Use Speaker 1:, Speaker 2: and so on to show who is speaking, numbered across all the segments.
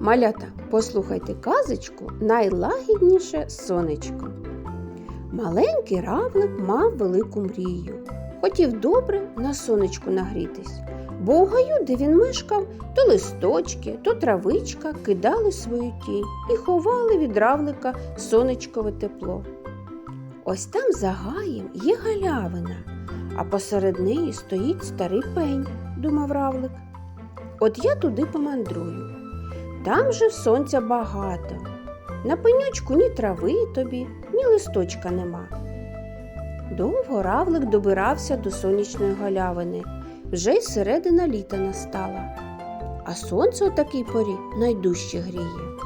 Speaker 1: Малята, послухайте казочку найлагідніше сонечко. Маленький равлик мав велику мрію. Хотів добре на сонечку нагрітись, бо у гаю, де він мешкав, то листочки, то травичка кидали свою тінь і ховали від равлика сонечкове тепло. Ось там за гаєм є галявина, а посеред неї стоїть старий пень, думав равлик. От я туди помандрую. Там же сонця багато. На пенючку ні трави тобі, ні листочка нема. Довго равлик добирався до сонячної галявини, вже й середина літа настала, а сонце у такій порі найдужче гріє.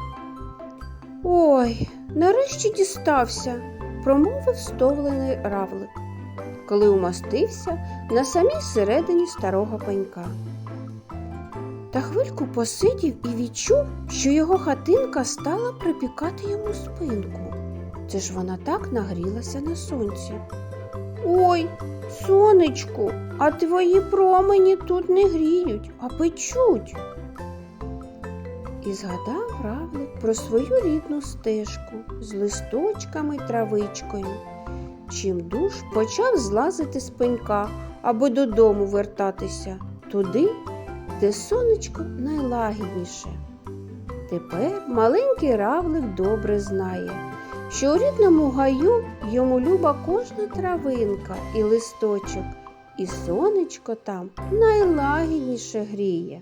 Speaker 1: Ой, нарешті дістався, промовив стовлений равлик, коли умостився на самій середині старого пенька. Та хвильку посидів і відчув, що його хатинка стала припікати йому спинку. Це ж вона так нагрілася на сонці. Ой, сонечку, а твої промені тут не гріють, а печуть. І згадав равлик про свою рідну стежку з листочками й травичкою. Чим душ почав злазити з пенька, аби додому вертатися туди, де сонечко найлагідніше. Тепер маленький равлик добре знає, що у рідному гаю йому люба кожна травинка і листочок, і сонечко там найлагідніше гріє.